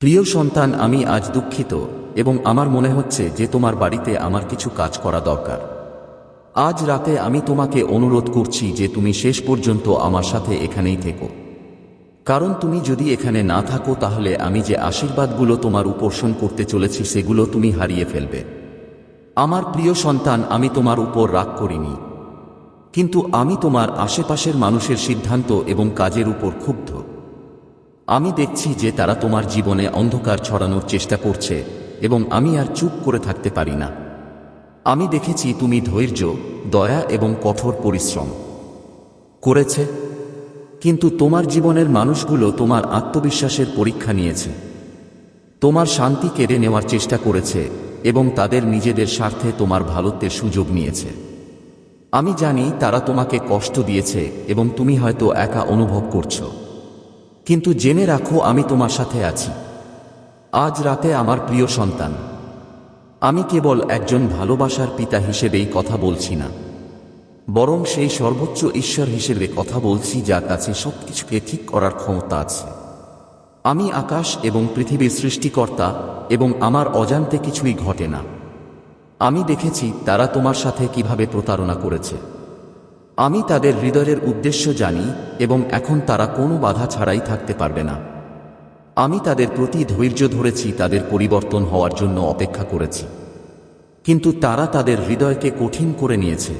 প্রিয় সন্তান, আমি আজ দুঃখিত এবং আমার মনে হচ্ছে যে তোমার বাড়িতে আমার কিছু কাজ করা দরকার। আজ রাতে আমি তোমাকে অনুরোধ করছি যে তুমি শেষ পর্যন্ত আমার সাথে এখানেই থেকো। কারণ তুমি যদি এখানে না থাকো, তাহলে আমি যে আশীর্বাদগুলো তোমার উপর্ষণ করতে চলেছি, সেগুলো তুমি হারিয়ে ফেলবে। আমার প্রিয় সন্তান, আমি তোমার উপর রাগ করিনি। কিন্তু আমি তোমার আশেপাশের মানুষের সিদ্ধান্ত এবং কাজের উপর ক্ষুব্ধ। আমি দেখছি যে তারা তোমার জীবনে অন্ধকার ছড়ানোর চেষ্টা করছে, এবং আমি আর চুপ করে থাকতে পারি না। আমি দেখেছি তুমি ধৈর্য, দয়া এবং কঠোর পরিশ্রম করেছে, কিন্তু তোমার জীবনের মানুষগুলো তোমার আত্মবিশ্বাসের পরীক্ষা নিয়েছে। তোমার শান্তি কেড়ে নেওয়ার চেষ্টা করেছে, এবং তাদের নিজেদের স্বার্থে তোমার ভালোত্বের সুযোগ নিয়েছে। আমি জানি তারা তোমাকে কষ্ট দিয়েছে, এবং তুমি হয়তো একা অনুভব করছ। কিন্তু জেনে রাখো, আমি তোমার সাথে আছি। আজ রাতে আমার প্রিয় সন্তান। আমি কেবল একজন ভালোবাসার পিতা হিসেবেই কথা বলছি না। বরং সেই সর্বোচ্চ ঈশ্বর হিসেবে কথা বলছি, যার কাছে সবকিছুকে ঠিক করার ক্ষমতা আছে। আমি আকাশ এবং পৃথিবীর সৃষ্টিকর্তা এবং আমার অজান্তে কিছুই ঘটে না। আমি দেখেছি তারা তোমার সাথে কীভাবে প্রতারণা করেছে। আমি তাদের হৃদয়ের উদ্দেশ্য জানি এবং এখন তারা কোনো বাধা ছাড়াই থাকতে পারবে না। আমি তাদের প্রতি ধৈর্য ধরেছি, তাদের পরিবর্তন হওয়ার জন্য অপেক্ষা করেছি। কিন্তু তারা তাদের হৃদয়কে কঠিন করে নিয়েছে।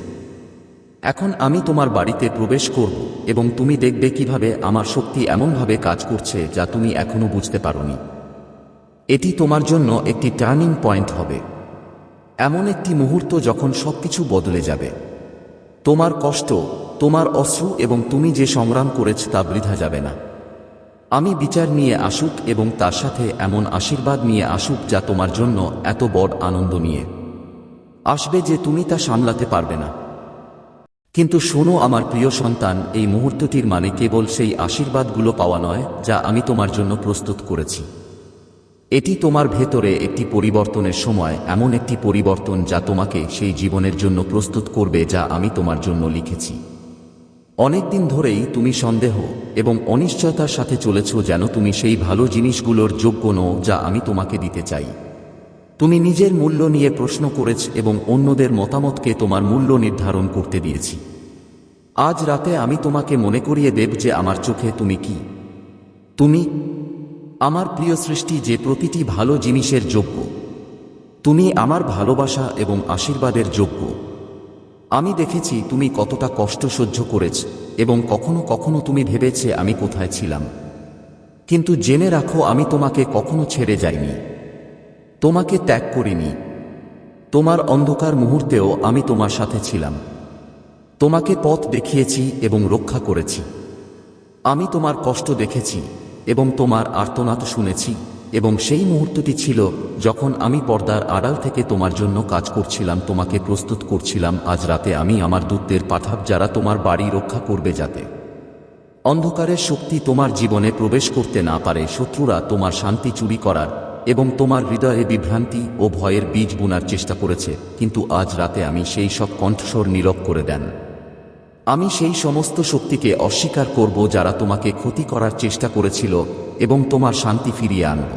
এখন আমি তোমার বাড়িতে প্রবেশ করব এবং তুমি দেখবে কীভাবে আমার শক্তি এমনভাবে কাজ করছে যা তুমি এখনও বুঝতে পারোনি। এটি তোমার জন্য একটি টার্নিং পয়েন্ট হবে। এমন একটি মুহূর্ত যখন সবকিছু বদলে যাবে। তোমার কষ্ট, তোমার অশ্রু এবং তুমি যে সংগ্রাম করেছ তা বৃথা যাবে না। আমি বিচার নিয়ে আসুক এবং তার সাথে এমন আশীর্বাদ নিয়ে আসুক যা তোমার জন্য এত বড় আনন্দ নিয়ে। আসবে যে তুমি তা সামলাতে পারবে না। কিন্তু শোনো আমার প্রিয় সন্তান, এই মুহূর্তটির মানে কেবল সেই আশীর্বাদগুলো পাওয়া নয়, যা আমি তোমার জন্য প্রস্তুত করেছি। এটি তোমার ভেতরে একটি পরিবর্তনের সময়, এমন একটি পরিবর্তন যা তোমাকে সেই জীবনের জন্য প্রস্তুত করবে যা আমি তোমার জন্য লিখেছি। অনেকদিন ধরেই তুমি সন্দেহ এবং অনিশ্চয়তার সাথে চলেছ যেন তুমি সেই ভালো জিনিসগুলোর যোগ্য নও যা আমি তোমাকে দিতে চাই। তুমি নিজের মূল্য নিয়ে প্রশ্ন করেছ এবং অন্যদের মতামতকে তোমার মূল্য নির্ধারণ করতে দিয়েছি। আজ রাতে আমি তোমাকে মনে করিয়ে দেব যে আমার চোখে তুমি কি। তুমি আমার প্রিয় সৃষ্টি যে প্রতিটি ভালো জিনিসের যোগ্য। তুমি আমার ভালোবাসা এবং আশীর্বাদের যোগ্য। আমি দেখেছি তুমি কতটা কষ্ট সহ্য করেছ এবং কখনো কখনো তুমি ভেবেছে আমি কোথায় ছিলাম। কিন্তু জেনে রাখো আমি তোমাকে কখনো ছেড়ে যাইনি। তোমাকে ত্যাগ করিনি। তোমার অন্ধকার মুহূর্তেও আমি তোমার সাথে ছিলাম। তোমাকে পথ দেখিয়েছি এবং রক্ষা করেছি। আমি তোমার কষ্ট দেখেছি। এবং তোমার আর্তনাদ শুনেছি, এবং সেই মুহূর্তটি ছিল যখন আমি পর্দার আড়াল থেকে তোমার জন্য কাজ করছিলাম, তোমাকে প্রস্তুত করছিলাম, আজ রাতে আমি আমার দূতদের পাঠাব যারা তোমার বাড়ি রক্ষা করবে যাতে। অন্ধকারের শক্তি তোমার জীবনে প্রবেশ করতে না পারে, শত্রুরা তোমার শান্তি চুরি করার এবং তোমার হৃদয়ে বিভ্রান্তি ও ভয়ের বীজ বোনার চেষ্টা করেছে, কিন্তু আজ রাতে আমি সেই সব কণ্ঠস্বর নীরব করে দেন। আমি সেই সমস্ত শক্তিকে অস্বীকার করব যারা তোমাকে ক্ষতি করার চেষ্টা করেছিল এবং তোমার শান্তি ফিরিয়ে আনব।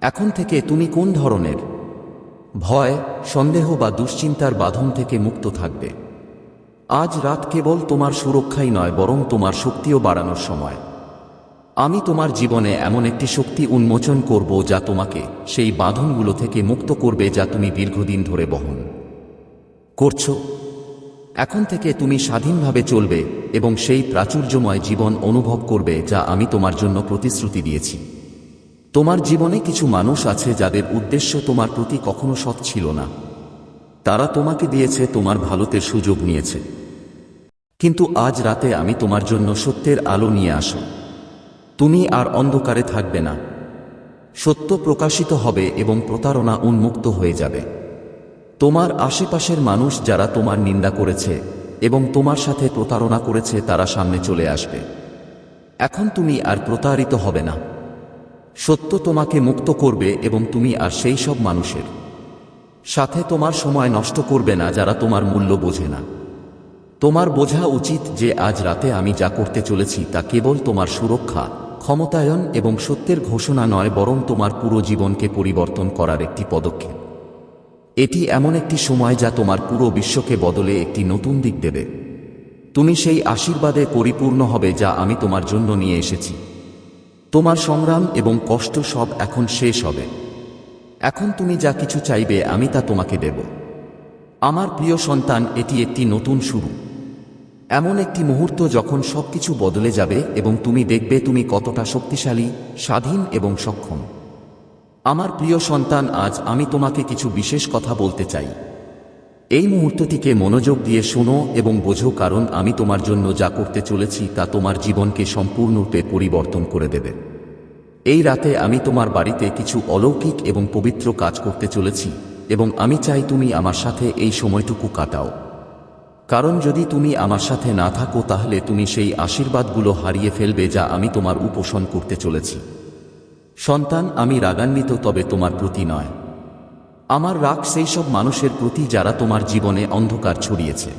এখন থেকে তুমি কোন ধরনের? ভয়, সন্দেহ বা দুশ্চিন্তার বাঁধন থেকে মুক্ত থাকবে। আজ রাত কেবল তোমার সুরক্ষাই নয়, বরং তোমার শক্তিও বাড়ানোর সময়। আমি তোমার জীবনে এমন একটি শক্তি উন্মোচন করব যা তোমাকে সেই বাঁধনগুলো থেকে মুক্ত করবে যা তুমি দীর্ঘদিন ধরে বহন করছ। এখন থেকে তুমি স্বাধীনভাবে চলবে এবং সেই প্রাচুর্যময় জীবন অনুভব করবে যা আমি তোমার জন্য প্রতিশ্রুতি দিয়েছি। তোমার জীবনে কিছু মানুষ আছে যাদের উদ্দেশ্য তোমার প্রতি কখনো সৎ ছিল না। তারা তোমাকে দিয়েছে, তোমার ভালোতে সুযোগ নিয়েছে। কিন্তু আজ রাতে আমি তোমার জন্য সত্যের আলো নিয়ে আসো তুমি আর অন্ধকারে থাকবে না। সত্য প্রকাশিত হবে এবং প্রতারণা উন্মুক্ত হয়ে যাবে। তোমার আশেপাশের মানুষ যারা তোমার নিন্দা করেছে এবং তোমার সাথে প্রতারণা করেছে তারা সামনে চলে আসবে। এখন তুমি আর প্রতারিত হবে না। সত্য তোমাকে মুক্ত করবে এবং তুমি আর সেই সব মানুষের সাথে তোমার সময় নষ্ট করবে না যারা তোমার মূল্য বোঝে না। তোমার বোঝা উচিত যে আজ রাতে আমি যা করতে চলেছি তা কেবল তোমার সুরক্ষা, ক্ষমতায়ন এবং সত্যের ঘোষণা নয়, বরং তোমার পুরো জীবনকে পরিবর্তন করার একটি পদক্ষেপ। এটি এমন একটি সময় যা তোমার পুরো বিশ্বকে বদলে একটি নতুন দিক দেবে। তুমি সেই আশীর্বাদে পরিপূর্ণ হবে যা আমি তোমার জন্য নিয়ে এসেছি। তোমার সংগ্রাম এবং কষ্ট সব এখন শেষ হবে। এখন তুমি যা কিছু চাইবে আমি তা তোমাকে দেব। আমার প্রিয় সন্তান, এটি একটি নতুন শুরু। এমন একটি মুহূর্ত যখন সবকিছু বদলে যাবে এবং তুমি দেখবে তুমি কতটা শক্তিশালী, স্বাধীন এবং সক্ষম। আমার প্রিয় সন্তান, আজ আমি তোমাকে কিছু বিশেষ কথা বলতে চাই। এই মুহূর্তটিকে মনোযোগ দিয়ে শোনো এবং বোঝো কারণ আমি তোমার জন্য যা করতে চলেছি তা তোমার জীবনকে সম্পূর্ণরূপে পরিবর্তন করে দেবে। এই রাতে আমি তোমার বাড়িতে কিছু অলৌকিক এবং পবিত্র কাজ করতে চলেছি এবং আমি চাই তুমি আমার সাথে এই সময়টুকু কাটাও। কারণ যদি তুমি আমার সাথে না থাকো, তাহলে তুমি সেই আশীর্বাদগুলো হারিয়ে ফেলবে যা আমি তোমার উপোষণ করতে চলেছি। সন্তান, আমি রাগান্বিত, তবে তোমার প্রতি নয়। আমার রাগ সেই সব মানুষের প্রতি যারা তোমার জীবনে অন্ধকার ছড়িয়েছে।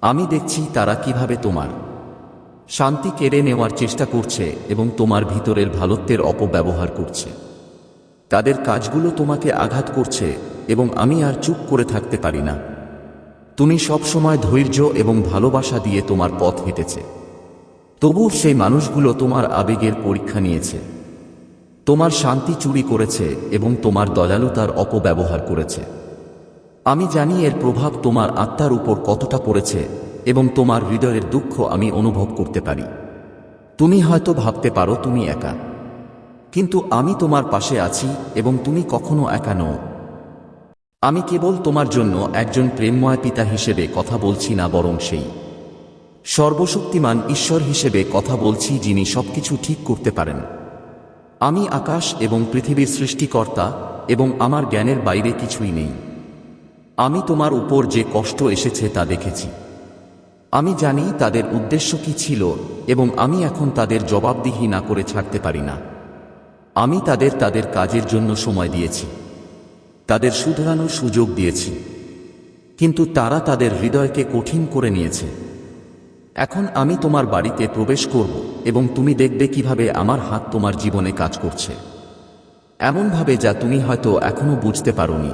আমি দেখছি তারা কীভাবে তোমার শান্তি কেড়ে নেওয়ার চেষ্টা করছে এবং তোমার ভিতরের ভালত্বের অপব্যবহার করছে। তাদের কাজগুলো তোমাকে আঘাত করছে এবং আমি আর চুপ করে থাকতে পারি না। তুমি সবসময় ধৈর্য এবং ভালোবাসা দিয়ে তোমার পথ হেঁটেছে। তবু সেই মানুষগুলো তোমার আবেগের পরীক্ষা নিয়েছে। তোমার শান্তি চুরি করেছে এবং তোমার দয়ালুতার অপব্যবহার করেছে। আমি জানি এর প্রভাব তোমার আত্মার উপর কতটা পড়েছে এবং তোমার হৃদয়ের দুঃখ আমি অনুভব করতে পারি। তুমি হয়তো ভাবতে পারো তুমি একা। কিন্তু আমি তোমার পাশে আছি এবং তুমি কখনো একা নও। আমি কেবল তোমার জন্য একজন প্রেমময় পিতা হিসেবে কথা বলছি না বরং সেই। সর্বশক্তিমান ঈশ্বর হিসেবে কথা বলছি যিনি সবকিছু ঠিক করতে পারেন। আমি আকাশ এবং পৃথিবীর সৃষ্টিকর্তা এবং আমার জ্ঞানের বাইরে কিছুই নেই। আমি তোমার উপর যে কষ্ট এসেছে তা দেখেছি। আমি জানি তাদের উদ্দেশ্য কি ছিল এবং আমি এখন তাদের জবাবদিহি না করে ছাড়তে পারি না। আমি তাদের তাদের কাজের জন্য সময় দিয়েছি। তাদের শুধরানোর সুযোগ দিয়েছি। কিন্তু তারা তাদের হৃদয়কে কঠিন করে নিয়েছে। এখন আমি তোমার বাড়িতে প্রবেশ করব এবং তুমি দেখবে কীভাবে আমার হাত তোমার জীবনে কাজ করছে। এমনভাবে যা তুমি হয়তো এখনও বুঝতে পারোনি।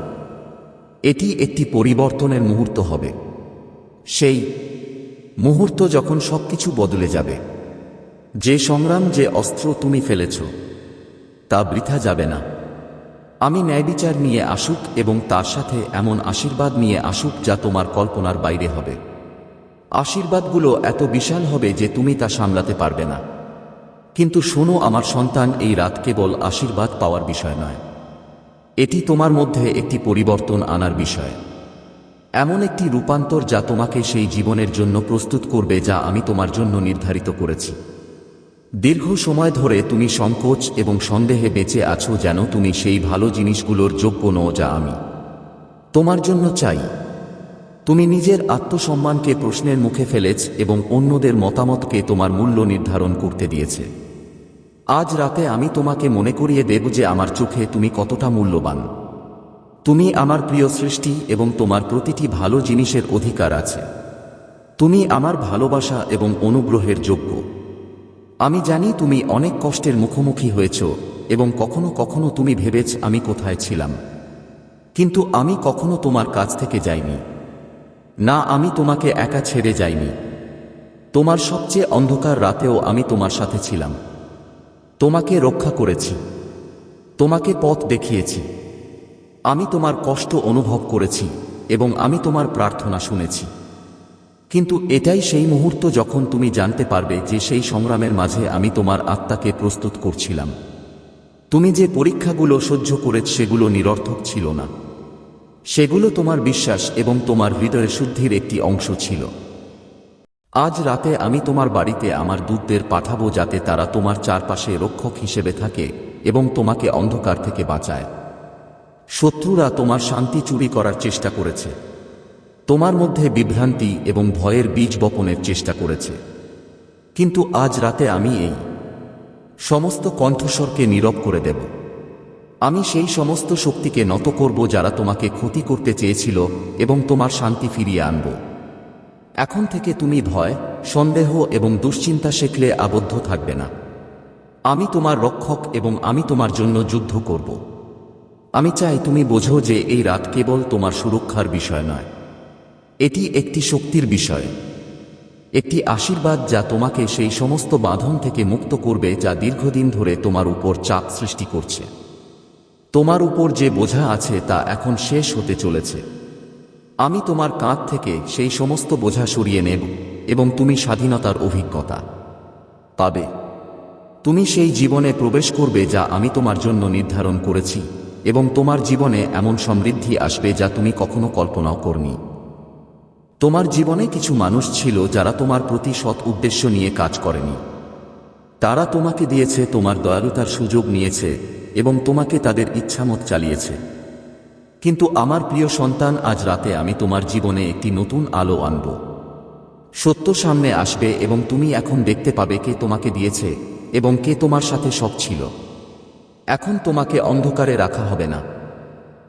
এটি একটি পরিবর্তনের মুহূর্ত হবে। সেই মুহূর্ত যখন সবকিছু বদলে যাবে। যে সংগ্রাম, যে অস্ত্র তুমি ফেলেছ, তা বৃথা যাবে না। আমি ন্যায়বিচার নিয়ে আসুক এবং তার সাথে এমন আশীর্বাদ নিয়ে আসুক যা তোমার কল্পনার বাইরে হবে। আশীর্বাদগুলো এত বিশাল হবে যে তুমি তা সামলাতে পারবে না। কিন্তু শোনো, আমার সন্তান, এই রাত কেবল আশীর্বাদ পাওয়ার বিষয় নয়। এটি তোমার মধ্যে একটি পরিবর্তন আনার বিষয়। এমন একটি রূপান্তর যা তোমাকে সেই জীবনের জন্য প্রস্তুত করবে, যা আমি তোমার জন্য নির্ধারিত করেছি। দীর্ঘ সময় ধরে তুমি সংকোচ এবং সন্দেহে বেঁচে আছো যেন তুমি সেই ভালো জিনিসগুলোর যোগ্য নও যা আমি। তোমার জন্য চাই। তুমি নিজের আত্মসম্মানকে প্রশ্নের মুখে ফেলেছ এবং অন্যদের মতামতকে তোমার মূল্য নির্ধারণ করতে দিয়েছে। আজ রাতে আমি তোমাকে মনে করিয়ে দেব যে আমার চোখে তুমি কতটা মূল্যবান। তুমি আমার প্রিয় সৃষ্টি এবং তোমার প্রতিটি ভালো জিনিসের অধিকার আছে। তুমি আমার ভালোবাসা এবং অনুগ্রহের যোগ্য। আমি জানি তুমি অনেক কষ্টের মুখোমুখি হয়েছ এবং কখনো কখনো তুমি ভেবেছ আমি কোথায় ছিলাম। কিন্তু আমি কখনো তোমার কাছ থেকে যাইনি। না, আমি তোমাকে একা ছেড়ে যাইনি। তোমার সবচেয়ে অন্ধকার রাতেও আমি তোমার সাথে ছিলাম। তোমাকে রক্ষা করেছি। তোমাকে পথ দেখিয়েছি। আমি তোমার কষ্ট অনুভব করেছি এবং আমি তোমার প্রার্থনা শুনেছি। কিন্তু এটাই সেই মুহূর্ত যখন তুমি জানতে পারবে যে সেই সংগ্রামের মাঝে আমি তোমার আত্মাকে প্রস্তুত করছিলাম। তুমি যে পরীক্ষাগুলো সহ্য করেছ সেগুলো নিরর্থক ছিল না। সেগুলো তোমার বিশ্বাস এবং তোমার হৃদয় শুদ্ধির একটি অংশ ছিল। আজ রাতে আমি তোমার বাড়িতে আমার দূতদের পাঠাবো যাতে তারা তোমার চারপাশে রক্ষক হিসেবে থাকে এবং তোমাকে অন্ধকার থেকে বাঁচায়। শত্রুরা তোমার শান্তি চুরি করার চেষ্টা করেছে। তোমার মধ্যে বিভ্রান্তি এবং ভয়ের বীজ বপনের চেষ্টা করেছে। কিন্তু আজ রাতে আমি এই সমস্ত কণ্ঠস্বরকে নীরব করে দেব। আমি সেই সমস্ত শক্তিকে নত করব যারা তোমাকে ক্ষতি করতে চেয়েছিল এবং তোমার শান্তি ফিরিয়ে আনব। এখন থেকে তুমি ভয়, সন্দেহ এবং দুশ্চিন্তা শেখলে আবদ্ধ থাকবে না। আমি তোমার রক্ষক এবং আমি তোমার জন্য যুদ্ধ করব। আমি চাই তুমি বোঝো যে এই রাত কেবল তোমার সুরক্ষার বিষয় নয়। এটি একটি শক্তির বিষয়। একটি আশীর্বাদ যা তোমাকে সেই সমস্ত বাঁধন থেকে মুক্ত করবে যা দীর্ঘদিন ধরে তোমার উপর চাপ সৃষ্টি করছে। তোমার উপর যে বোঝা আছে তা এখন শেষ হতে চলেছে। আমি তোমার কাঁধ থেকে সেই সমস্ত বোঝা সরিয়ে নেব এবং তুমি স্বাধীনতার অভিজ্ঞতা পাবে। তুমি সেই জীবনে প্রবেশ করবে যা আমি তোমার জন্য নির্ধারণ করেছি এবং তোমার জীবনে এমন সমৃদ্ধি আসবে যা তুমি কখনো কল্পনাও করনি। তোমার জীবনে কিছু মানুষ ছিল যারা তোমার প্রতি সৎ উদ্দেশ্য নিয়ে কাজ করেনি। তারা তোমাকে দিয়েছে, তোমার দয়ালুতার সুযোগ নিয়েছে এবং তোমাকে তাদের ইচ্ছামত চালিয়েছে। কিন্তু আমার প্রিয় সন্তান, আজ রাতে আমি তোমার জীবনে একটি নতুন আলো আনব। সত্য সামনে আসবে এবং তুমি এখন দেখতে পাবে কে তোমাকে দিয়েছে এবং কে তোমার সাথে সব ছিল। এখন তোমাকে অন্ধকারে রাখা হবে না।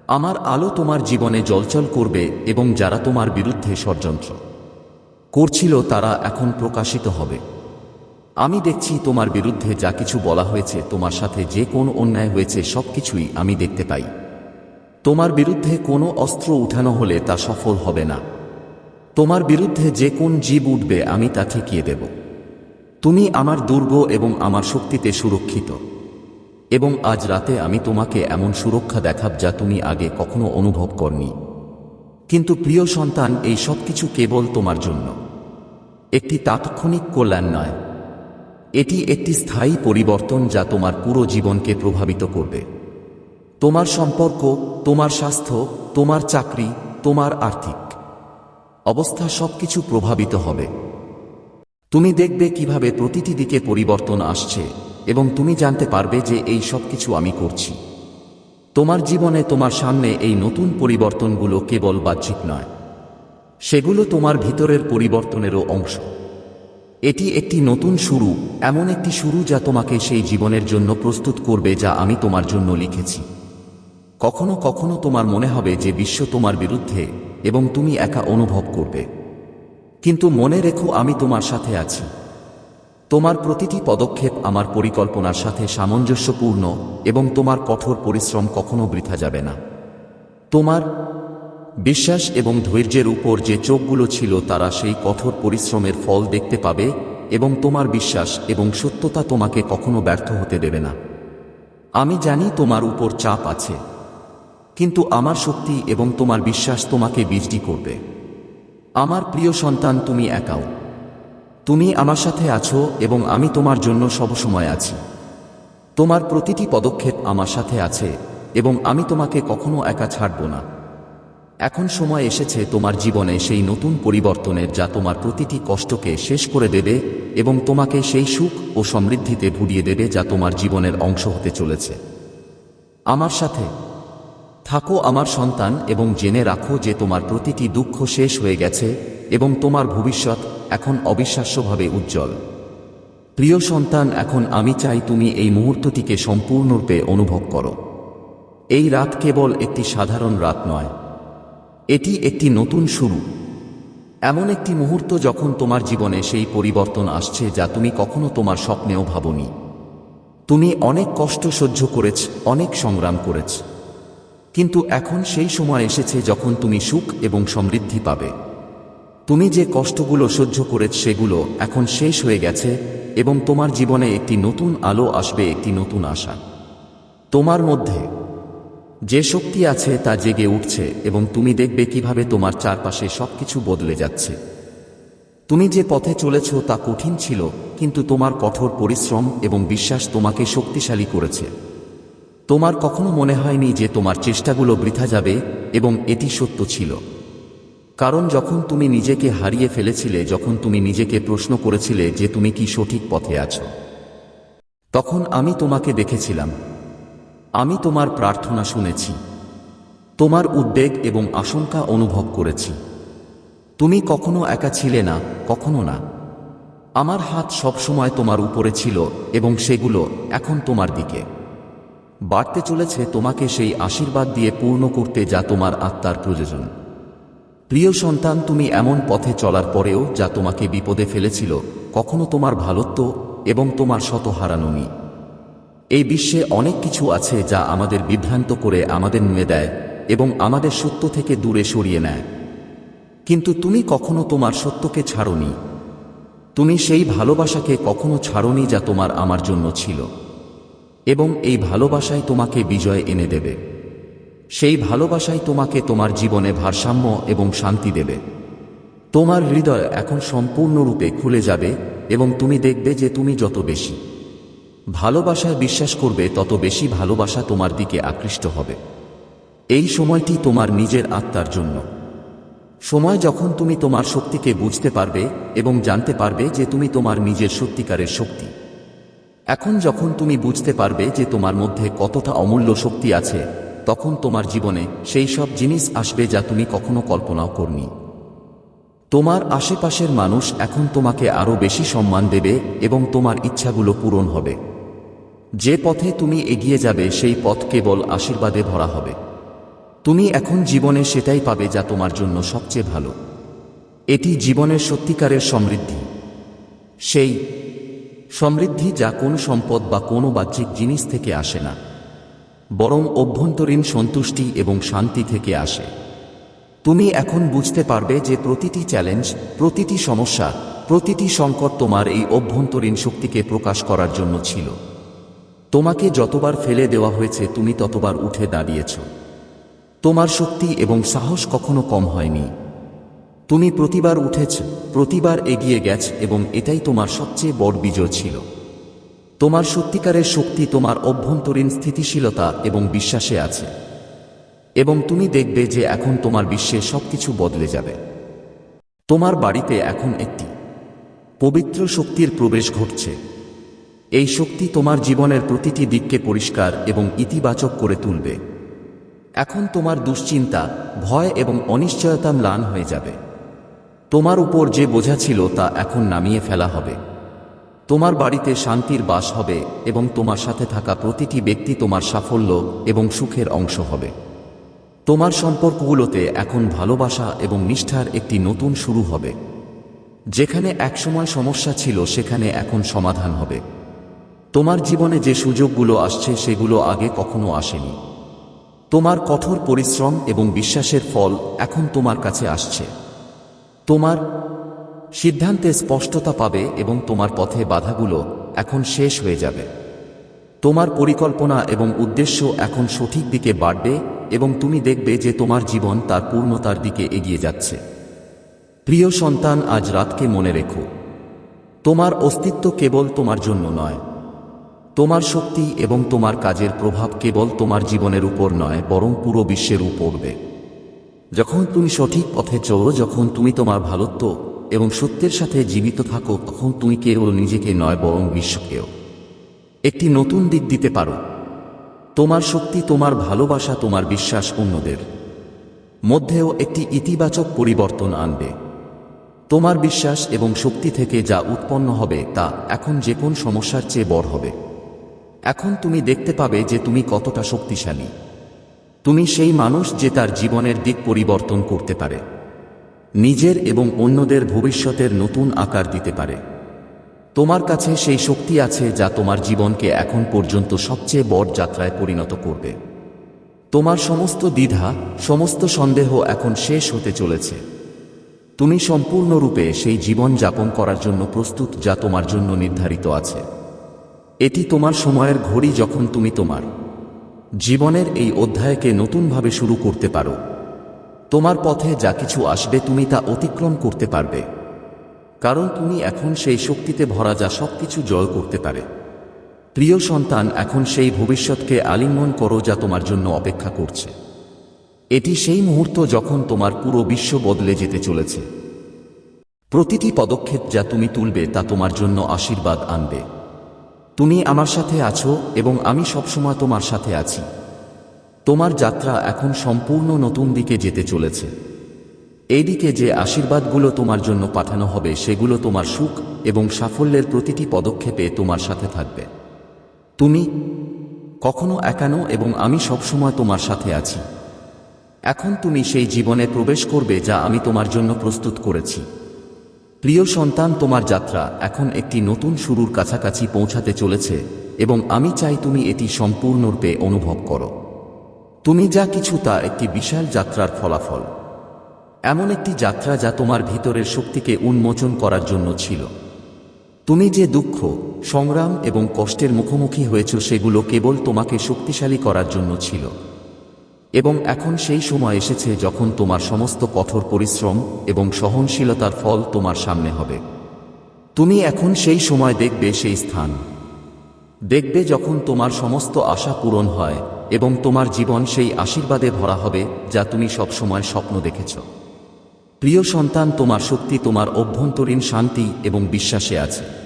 আমার আলো তোমার জীবনে জলচল করবে এবং যারা তোমার বিরুদ্ধে ষড়যন্ত্র করছিল তারা এখন প্রকাশিত হবে। আমি দেখছি তোমার বিরুদ্ধে যা কিছু বলা হয়েছে, তোমার সাথে যে কোন অন্যায় হয়েছে, সবকিছুই আমি দেখতে পাই। তোমার বিরুদ্ধে কোনো অস্ত্র উঠানো হলে তা সফল হবে না। তোমার বিরুদ্ধে যে কোন জীব উঠবে, আমি তা ঠেকিয়ে দেব। তুমি আমার দুর্গ এবং আমার শক্তিতে সুরক্ষিত। এবং আজ রাতে আমি তোমাকে এমন সুরক্ষা দেখাব যা তুমি আগে কখনো অনুভব করনি। কিন্তু প্রিয় সন্তান, এই সব কিছু কেবল তোমার জন্য। একটি তাৎক্ষণিক কল্যাণ নয়। এটি একটি স্থায়ী পরিবর্তন যা তোমার পুরো জীবনকে প্রভাবিত করবে। তোমার সম্পর্ক, তোমার স্বাস্থ্য, তোমার চাকরি, তোমার আর্থিক অবস্থা সবকিছু প্রভাবিত হবে। তুমি দেখবে কীভাবে প্রতিটি দিকে পরিবর্তন আসছে এবং তুমি জানতে পারবে যে এই সব কিছু আমি করছি। তোমার জীবনে তোমার সামনে এই নতুন পরিবর্তনগুলো কেবল বাহ্যিক নয়, সেগুলো তোমার ভিতরের পরিবর্তনেরও অংশ। এটি একটি নতুন শুরু, এমন একটি শুরু যা তোমাকে সেই জীবনের জন্য প্রস্তুত করবে যা আমি তোমার জন্য লিখেছি। কখনো কখনো তোমার মনে হবে যে বিশ্ব তোমার বিরুদ্ধে, এবং তুমি একা অনুভব করবে। কিন্তু মনে রেখো আমি তোমার সাথে আছি। তোমার প্রতিটি পদক্ষেপ আমার পরিকল্পনার সাথে সামঞ্জস্যপূর্ণ, এবং তোমার কঠোর পরিশ্রম কখনো বৃথা যাবে না। তোমার বিশ্বাস এবং ধৈর্যের উপর যে চোখগুলো ছিল তারা সেই কঠোর পরিশ্রমের ফল দেখতে পাবে এবং তোমার বিশ্বাস এবং সত্যতা তোমাকে কখনো ব্যর্থ হতে দেবে না। আমি জানি তোমার উপর চাপ আছে, কিন্তু আমার শক্তি এবং তোমার বিশ্বাস তোমাকে বীজটি করবে। আমার প্রিয় সন্তান, তুমি একাও। তুমি আমার সাথে আছো এবং আমি তোমার জন্য সবসময় আছি। তোমার প্রতিটি পদক্ষেপ আমার সাথে আছে এবং আমি তোমাকে কখনো একা ছাড়ব না। এখন সময় এসেছে তোমার জীবনে সেই নতুন পরিবর্তনের যা তোমার প্রতিটি কষ্টকে শেষ করে দেবে এবং তোমাকে সেই সুখ ও সমৃদ্ধিতে ভুলিয়ে দেবে যা তোমার জীবনের অংশ হতে চলেছে। আমার সাথে থাকো আমার সন্তান এবং জেনে রাখো যে তোমার প্রতিটি দুঃখ শেষ হয়ে গেছে এবং তোমার ভবিষ্যৎ এখন অবিশ্বাস্যভাবে উজ্জ্বল। প্রিয় সন্তান, এখন আমি চাই তুমি এই মুহূর্তটিকে সম্পূর্ণরূপে অনুভব করো। এই রাত কেবল একটি সাধারণ রাত নয় এটি একটি নতুন শুরু। এমন একটি মুহূর্ত যখন তোমার জীবনে সেই পরিবর্তন আসছে যা তুমি কখনো তোমার স্বপ্নেও ভাবনি। তুমি অনেক কষ্ট সহ্য করেছ, অনেক সংগ্রাম করেছ। কিন্তু এখন সেই সময় এসেছে যখন তুমি সুখ এবং সমৃদ্ধি পাবে। তুমি যে কষ্টগুলো সহ্য করেছ সেগুলো এখন শেষ হয়ে গেছে এবং তোমার জীবনে একটি নতুন আলো আসবে, একটি নতুন আশা। তোমার মধ্যে যে শক্তি আছে তা জেগে উঠছে এবং তুমি দেখবে কীভাবে তোমার চারপাশে সবকিছু বদলে যাচ্ছে। তুমি যে পথে চলেছ তা কঠিন ছিল, কিন্তু তোমার কঠোর পরিশ্রম এবং বিশ্বাস তোমাকে শক্তিশালী করেছে। তোমার কখনো মনে হয়নি যে তোমার চেষ্টাগুলো বৃথা যাবে এবং এটি সত্য ছিল। কারণ যখন তুমি নিজেকে হারিয়ে ফেলেছিলে, যখন তুমি নিজেকে প্রশ্ন করেছিলে যে তুমি কি সঠিক পথে আছো। তখন আমি তোমাকে দেখেছিলাম। আমি তোমার প্রার্থনা শুনেছি। তোমার উদ্বেগ এবং আশঙ্কা অনুভব করেছি। তুমি কখনো একা ছিলে না, কখনো না। আমার হাত সবসময় তোমার উপরে ছিল এবং সেগুলো এখন তোমার দিকে। বাড়তে চলেছে তোমাকে সেই আশীর্বাদ দিয়ে পূর্ণ করতে যা তোমার আত্মার প্রয়োজন। প্রিয় সন্তান, তুমি এমন পথে চলার পরেও যা তোমাকে বিপদে ফেলেছিল, কখনো তোমার ভালত্ব এবং তোমার শত হারানোনি এই বিশ্বে অনেক কিছু আছে যা আমাদের বিভ্রান্ত করে আমাদের নুয়ে দেয় এবং আমাদের সত্য থেকে দূরে সরিয়ে নেয়। কিন্তু তুমি কখনো তোমার সত্যকে ছাড়নি। তুমি সেই ভালোবাসাকে কখনো ছাড়নি যা তোমার আমার জন্য ছিল। এবং এই ভালোবাসাই তোমাকে বিজয় এনে দেবে। সেই ভালোবাসাই তোমাকে তোমার জীবনে ভারসাম্য এবং শান্তি দেবে। তোমার হৃদয় এখন সম্পূর্ণরূপে খুলে যাবে এবং তুমি দেখবে যে তুমি যত বেশি। ভালোবাসায় বিশ্বাস করবে, তত বেশি ভালোবাসা তোমার দিকে আকৃষ্ট হবে। এই সময়টি তোমার নিজের আত্মার জন্য। সময় যখন তুমি তোমার শক্তিকে বুঝতে পারবে এবং জানতে পারবে যে তুমি তোমার নিজের সত্যিকারের শক্তি। এখন যখন তুমি বুঝতে পারবে যে তোমার মধ্যে কতটা অমূল্য শক্তি আছে, তখন তোমার জীবনে সেই সব জিনিস আসবে যা তুমি কখনো কল্পনাও করনি। তোমার আশেপাশের মানুষ এখন তোমাকে আরও বেশি সম্মান দেবে এবং তোমার ইচ্ছাগুলো পূরণ হবে। যে পথে তুমি এগিয়ে যাবে সেই পথ কেবল আশীর্বাদে ভরা হবে। তুমি এখন জীবনে সেটাই পাবে যা তোমার জন্য সবচেয়ে ভালো। এটি জীবনের সত্যিকারের সমৃদ্ধি। সেই সমৃদ্ধি যা কোনো সম্পদ বা কোনো বাহ্যিক জিনিস থেকে আসে না, বরং অভ্যন্তরীণ সন্তুষ্টি এবং শান্তি থেকে আসে। তুমি এখন বুঝতে পারবে যে প্রতিটি চ্যালেঞ্জ, প্রতিটি সমস্যা, প্রতিটি সংকট তোমার এই অভ্যন্তরীণ শক্তিকে প্রকাশ করার জন্য ছিল। তোমাকে যতবার ফেলে দেওয়া হয়েছে, তুমি ততবার উঠে দাঁড়িয়েছ। তোমার শক্তি এবং সাহস কখনো কম হয়নি। তুমি প্রতিবার উঠেছ, প্রতিবার এগিয়ে গেছ এবং এটাই তোমার সবচেয়ে বড় বিজয় ছিল। তোমার সত্যিকারের শক্তি তোমার অভ্যন্তরীণ স্থিতিশীলতা এবং বিশ্বাসে আছে। এবং তুমি দেখবে যে এখন তোমার বিশ্বে সবকিছু বদলে যাবে। তোমার বাড়িতে এখন একটি পবিত্র শক্তির প্রবেশ ঘটছে। এই শক্তি তোমার জীবনের প্রতিটি দিককে পরিষ্কার এবং ইতিবাচক করে তুলবে। এখন তোমার দুশ্চিন্তা, ভয় এবং অনিশ্চয়তা ম্লান হয়ে যাবে। তোমার উপর যে বোঝা ছিল তা এখন নামিয়ে ফেলা হবে। তোমার বাড়িতে শান্তির বাস হবে এবং তোমার সাথে থাকা প্রতিটি ব্যক্তি তোমার সাফল্য এবং সুখের অংশ হবে। তোমার সম্পর্কগুলোতে এখন ভালোবাসা এবং নিষ্ঠার একটি নতুন শুরু হবে। যেখানে একসময় সমস্যা ছিল, সেখানে এখন সমাধান হবে। তোমার জীবনে যে সুযোগগুলো আসছে সেগুলো আগে কখনো আসেনি। তোমার কঠোর পরিশ্রম এবং বিশ্বাসের ফল এখন তোমার কাছে আসছে। তোমার সিদ্ধান্তে স্পষ্টতা পাবে এবং তোমার পথে বাধাগুলো এখন শেষ হয়ে যাবে। তোমার পরিকল্পনা এবং উদ্দেশ্য এখন সঠিক দিকে বাড়বে এবং তুমি দেখবে যে তোমার জীবন তার পূর্ণতার দিকে এগিয়ে যাচ্ছে। প্রিয় সন্তান, আজ রাতকে মনে রেখো। তোমার অস্তিত্ব কেবল তোমার জন্য নয়। তোমার শক্তি এবং তোমার কাজের প্রভাব কেবল তোমার জীবনের উপর নয়, বরং পুরো বিশ্বের উপরবে যখন তুমি সঠিক পথে চলো, যখন তুমি তোমার ভালোত্ব এবং সত্যের সাথে জীবিত থাকো, তখন তুমি কেবল নিজেকে নয়, বরং বিশ্বকেও। একটি নতুন দিক দিতে পারো। তোমার শক্তি, তোমার ভালোবাসা, তোমার বিশ্বাস অন্যদের মধ্যেও একটি ইতিবাচক পরিবর্তন আনবে। তোমার বিশ্বাস এবং শক্তি থেকে যা উৎপন্ন হবে, তা এখন যে কোন সমস্যার চেয়ে বড় হবে। এখন তুমি দেখতে পাবে যে তুমি কতটা শক্তিশালী। তুমি সেই মানুষ যে তার জীবনের দিক পরিবর্তন করতে পারে। নিজের এবং অন্যদের ভবিষ্যতের নতুন আকার দিতে পারে। তোমার কাছে সেই শক্তি আছে যা তোমার জীবনকে এখন পর্যন্ত সবচেয়ে বড় যাত্রায় পরিণত করবে। তোমার সমস্ত দ্বিধা, সমস্ত সন্দেহ এখন শেষ হতে চলেছে। তুমি সম্পূর্ণরূপে সেই জীবন যাপন করার জন্য প্রস্তুত যা তোমার জন্য নির্ধারিত আছে। এটি তোমার সময়ের ঘড়ি যখন তুমি তোমার জীবনের এই অধ্যায়কে নতুনভাবে শুরু করতে পারো। তোমার পথে যা কিছু আসবে তুমি তা অতিক্রম করতে পারবে। কারণ তুমি এখন সেই শক্তিতে ভরা যা সবকিছু জয় করতে পারে। প্রিয় সন্তান, এখন সেই ভবিষ্যৎকে আলিঙ্গন করো যা তোমার জন্য অপেক্ষা করছে। এটি সেই মুহূর্ত যখন তোমার পুরো বিশ্ব বদলে যেতে চলেছে। প্রতিটি পদক্ষেপ যা তুমি তুলবে তা তোমার জন্য আশীর্বাদ আনবে। তুমি আমার সাথে আছো এবং আমি সবসময় তোমার সাথে আছি। তোমার যাত্রা এখন সম্পূর্ণ নতুন দিকে যেতে চলেছে। এইদিকে যে আশীর্বাদগুলো তোমার জন্য পাঠানো হবে, সেগুলো তোমার সুখ এবং সাফল্যের প্রতিটি পদক্ষেপে তোমার সাথে থাকবে। তুমি কখনো একানো এবং আমি সবসময় তোমার সাথে আছি। এখন তুমি সেই জীবনে প্রবেশ করবে যা আমি তোমার জন্য প্রস্তুত করেছি। প্রিয় সন্তান, তোমার যাত্রা এখন একটি নতুন শুরুর কাছাকাছি পৌঁছাতে চলেছে এবং আমি চাই তুমি এটি সম্পূর্ণরূপে অনুভব করো। তুমি যা কিছু তা একটি বিশাল যাত্রার ফলাফল। এমন একটি যাত্রা যা তোমার ভিতরের শক্তিকে উন্মোচন করার জন্য ছিল। তুমি যে দুঃখ, সংগ্রাম এবং কষ্টের মুখোমুখি হয়েছ সেগুলো কেবল তোমাকে শক্তিশালী করার জন্য ছিল। এবং এখন সেই সময় এসেছে যখন তোমার সমস্ত কঠোর পরিশ্রম এবং সহনশীলতার ফল তোমার সামনে হবে। তুমি এখন সেই সময় দেখবে সেই স্থান। দেখবে যখন তোমার সমস্ত আশা পূরণ হয় এবং তোমার জীবন সেই আশীর্বাদে ভরা হবে যা তুমি সবসময় স্বপ্ন দেখেছ। প্রিয় সন্তান, তোমার শক্তি, তোমার অভ্যন্তরীণ শান্তি এবং বিশ্বাসে আছে।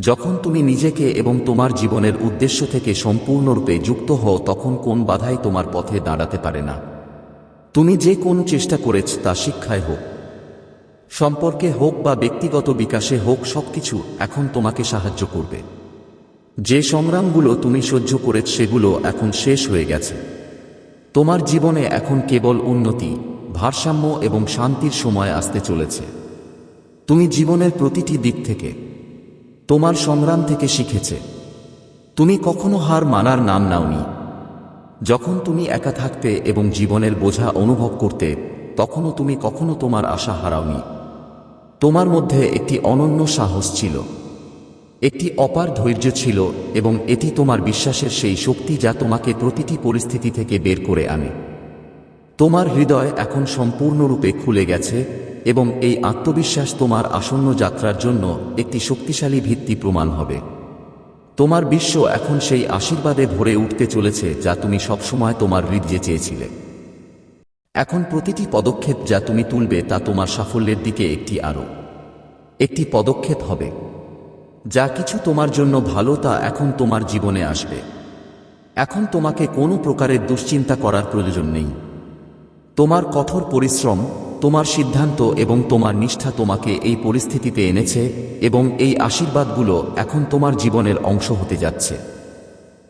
যখন তুমি নিজেকে এবং তোমার জীবনের উদ্দেশ্য থেকে সম্পূর্ণরূপে যুক্ত হও, তখন কোন বাধাই তোমার পথে দাঁড়াতে পারে না। তুমি যে কোন চেষ্টা করেছ তা শিক্ষায় হোক, সম্পর্কে হোক বা ব্যক্তিগত বিকাশে হোক, সবকিছু এখন তোমাকে সাহায্য করবে। যে সংগ্রামগুলো তুমি সহ্য করেছ, সেগুলো এখন শেষ হয়ে গেছে। তোমার জীবনে এখন কেবল উন্নতি, ভারসাম্য এবং শান্তির সময় আসতে চলেছে। তুমি জীবনের প্রতিটি দিক থেকে তোমার সংগ্রাম থেকে শিখেছে। তুমি কখনো হার মানার নাম নাওনি। যখন তুমি একা থাকতে এবং জীবনের বোঝা অনুভব করতে, তখনও তুমি কখনো তোমার আশা হারাওনি। তোমার মধ্যে একটি অনন্য সাহস ছিল। একটি অপার ধৈর্য ছিল এবং এটি তোমার বিশ্বাসের সেই শক্তি যা তোমাকে প্রতিটি পরিস্থিতি থেকে বের করে আনে। তোমার হৃদয় এখন সম্পূর্ণরূপে খুলে গেছে এবং এই আত্মবিশ্বাস তোমার আসন্ন যাত্রার জন্য একটি শক্তিশালী ভিত্তি প্রমাণ হবে। তোমার বিশ্ব এখন সেই আশীর্বাদে ভরে উঠতে চলেছে যা তুমি সবসময় তোমার হৃদয়ে চেয়েছিলে। এখন প্রতিটি পদক্ষেপ যা তুমি তুলবে তা তোমার সাফল্যের দিকে একটি আরও একটি পদক্ষেপ হবে। যা কিছু তোমার জন্য ভালো তা এখন তোমার জীবনে আসবে। এখন তোমাকে কোনো প্রকারের দুশ্চিন্তা করার প্রয়োজন নেই। তোমার কঠোর পরিশ্রম তোমার সিদ্ধান্ত এবং তোমার নিষ্ঠা তোমাকে এই পরিস্থিতিতে এনেছে এবং এই আশীর্বাদগুলো এখন তোমার জীবনের অংশ হতে যাচ্ছে।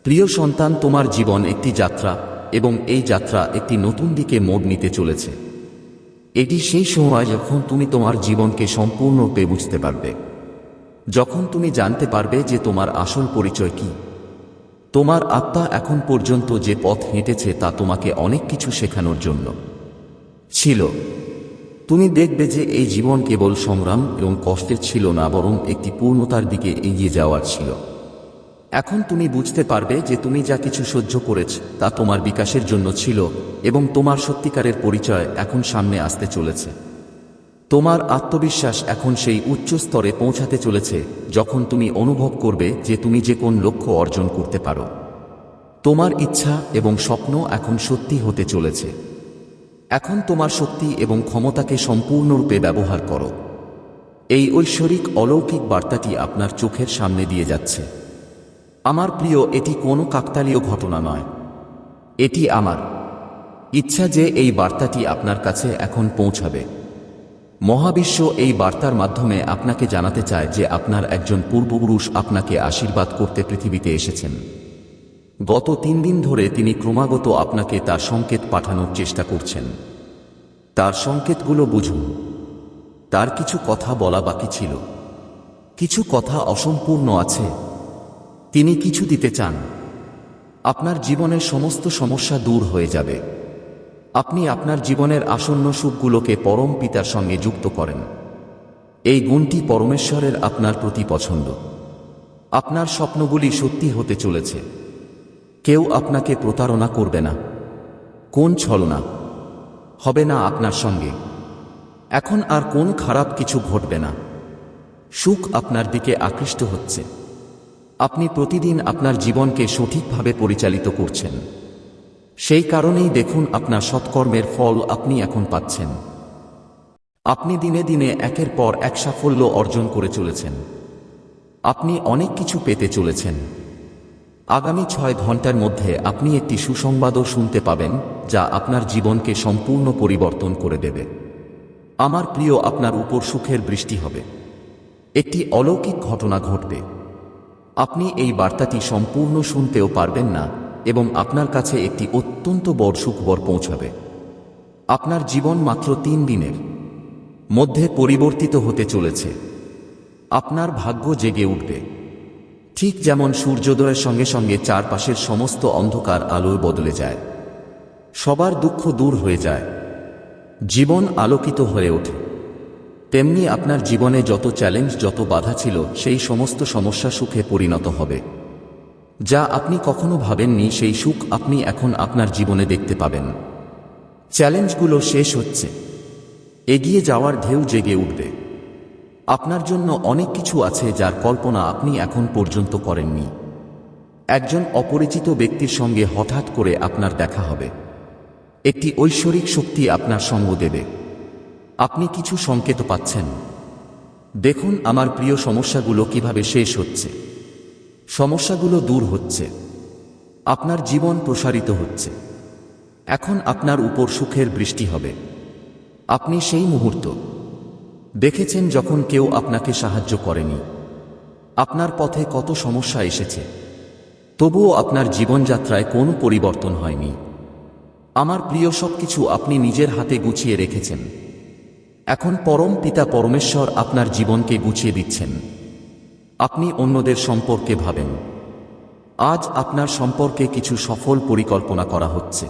প্রিয় সন্তান, তোমার জীবন একটি যাত্রা এবং এই যাত্রা একটি নতুন দিকে মোড় নিতে চলেছে। এটি সেই সময় যখন তুমি তোমার জীবনকে সম্পূর্ণরূপে বুঝতে পারবে। যখন তুমি জানতে পারবে যে তোমার আসল পরিচয় কি। তোমার আত্মা এখন পর্যন্ত যে পথ হেঁটেছে তা তোমাকে অনেক কিছু শেখানোর জন্য। ছিল তুমি দেখবে যে এই জীবন কেবল সংগ্রাম এবং কষ্টের ছিল না, বরং একটি পূর্ণতার দিকে এগিয়ে যাওয়ার ছিল। এখন তুমি বুঝতে পারবে যে তুমি যা কিছু সহ্য করেছ, তা তোমার বিকাশের জন্য ছিল এবং তোমার সত্যিকারের পরিচয় এখন সামনে আসতে চলেছে। তোমার আত্মবিশ্বাস এখন সেই উচ্চ স্তরে পৌঁছাতে চলেছে যখন তুমি অনুভব করবে যে তুমি যে কোন লক্ষ্য অর্জন করতে পারো। তোমার ইচ্ছা এবং স্বপ্ন এখন সত্যি হতে চলেছে। এখন তোমার শক্তি এবং ক্ষমতাকে সম্পূর্ণরূপে ব্যবহার করো। এই ঐশ্বরিক অলৌকিক বার্তাটি আপনার চোখের সামনে দিয়ে যাচ্ছে। আমার প্রিয়, এটি কোনো কাকতালীয় ঘটনা নয়। এটি আমার। ইচ্ছা যে এই বার্তাটি আপনার কাছে এখন পৌঁছাবে। মহাবিশ্ব এই বার্তার মাধ্যমে আপনাকে জানাতে চায় যে আপনার একজন পূর্বপুরুষ আপনাকে আশীর্বাদ করতে পৃথিবীতে এসেছেন। গত তিন দিন ধরে তিনি ক্রমাগত আপনাকে তার সংকেত পাঠানোর চেষ্টা করছেন। তার সংকেতগুলো বুঝুন। তার কিছু কথা বলা বাকি ছিল। কিছু কথা অসম্পূর্ণ আছে। তিনি কিছু দিতে চান। আপনার জীবনের সমস্ত সমস্যা দূর হয়ে যাবে। আপনি আপনার জীবনের আসন্ন সুখগুলোকে পরম পিতার সঙ্গে যুক্ত করেন। এই গুণটি পরমেশ্বরের আপনার প্রতি পছন্দ। আপনার স্বপ্নগুলি সত্যি হতে চলেছে। কেউ আপনাকে প্রতারণা করবে না। কোন ছলনা? হবে না আপনার সঙ্গে। এখন আর কোন খারাপ কিছু ঘটবে না। সুখ আপনার দিকে আকৃষ্ট হচ্ছে। আপনি প্রতিদিন আপনার জীবনকে সঠিকভাবে পরিচালিত করছেন। সেই কারণেই দেখুন আপনার সৎকর্মের ফল আপনি এখন পাচ্ছেন। আপনি দিনে দিনে একের পর এক সাফল্য অর্জন করে চলেছেন। আপনি অনেক কিছু পেতে চলেছেন। আগামী ছয় ঘণ্টার মধ্যে আপনি একটি সুসংবাদও শুনতে পাবেন, যা আপনার জীবনকে সম্পূর্ণ পরিবর্তন করে দেবে। আমার প্রিয়, আপনার উপর সুখের বৃষ্টি হবে। একটি অলৌকিক ঘটনা ঘটবে। আপনি এই বার্তাটি সম্পূর্ণ শুনতেও পারবেন না, এবং আপনার কাছে একটি অত্যন্ত বড় সুখবর পৌঁছাবে। আপনার জীবন মাত্র তিন দিনের মধ্যে পরিবর্তিত হতে চলেছে। আপনার ভাগ্য জেগে উঠবে। ঠিক যেমন সূর্যোদয়ের সঙ্গে সঙ্গে চারপাশের সমস্ত অন্ধকার আলোয় বদলে যায়। সবার দুঃখ দূর হয়ে যায়। জীবন আলোকিত হয়ে ওঠে। তেমনি আপনার জীবনে যত চ্যালেঞ্জ, যত বাধা ছিল, সেই সমস্ত সমস্যা সুখে পরিণত হবে। যা আপনি কখনো ভাবেননি, সেই সুখ আপনি এখন আপনার জীবনে দেখতে পাবেন। চ্যালেঞ্জগুলো শেষ হচ্ছে। এগিয়ে যাওয়ার ঢেউ জেগে উঠবে। আপনার জন্য অনেক কিছু আছে যার কল্পনা আপনি এখন পর্যন্ত করেননি। একজন অপরিচিত ব্যক্তির সঙ্গে হঠাৎ করে আপনার দেখা হবে। একটি ঐশ্বরিক শক্তি আপনার সঙ্গ দেবে। আপনি কিছু সংকেত পাচ্ছেন। দেখুন আমার প্রিয় সমস্যাগুলো কীভাবে শেষ হচ্ছে। সমস্যাগুলো দূর হচ্ছে। আপনার জীবন প্রসারিত হচ্ছে। এখন আপনার উপর সুখের বৃষ্টি হবে। আপনি সেই মুহূর্ত দেখেছেন যখন কেউ আপনাকে সাহায্য করেনি। আপনার পথে কত সমস্যা এসেছে। তবুও আপনার জীবনযাত্রায় কোনো পরিবর্তন হয়নি। আমার প্রিয় সব কিছু আপনি নিজের হাতে গুছিয়ে রেখেছেন। এখন পরম পিতা পরমেশ্বর আপনার জীবনকে গুছিয়ে দিচ্ছেন। আপনি অন্যদের সম্পর্কে ভাবেন। আজ আপনার সম্পর্কে কিছু সফল পরিকল্পনা করা হচ্ছে।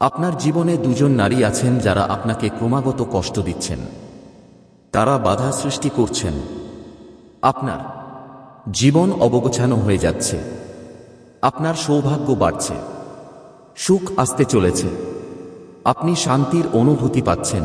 আপনার জীবনে দুজন নারী আছেন যারা আপনাকে ক্রমাগত কষ্ট দিচ্ছেন। তারা বাধা সৃষ্টি করছেন। আপনার জীবন অবগোছানো হয়ে যাচ্ছে। আপনার সৌভাগ্য বাড়ছে। সুখ আসতে চলেছে। আপনি শান্তির অনুভূতি পাচ্ছেন।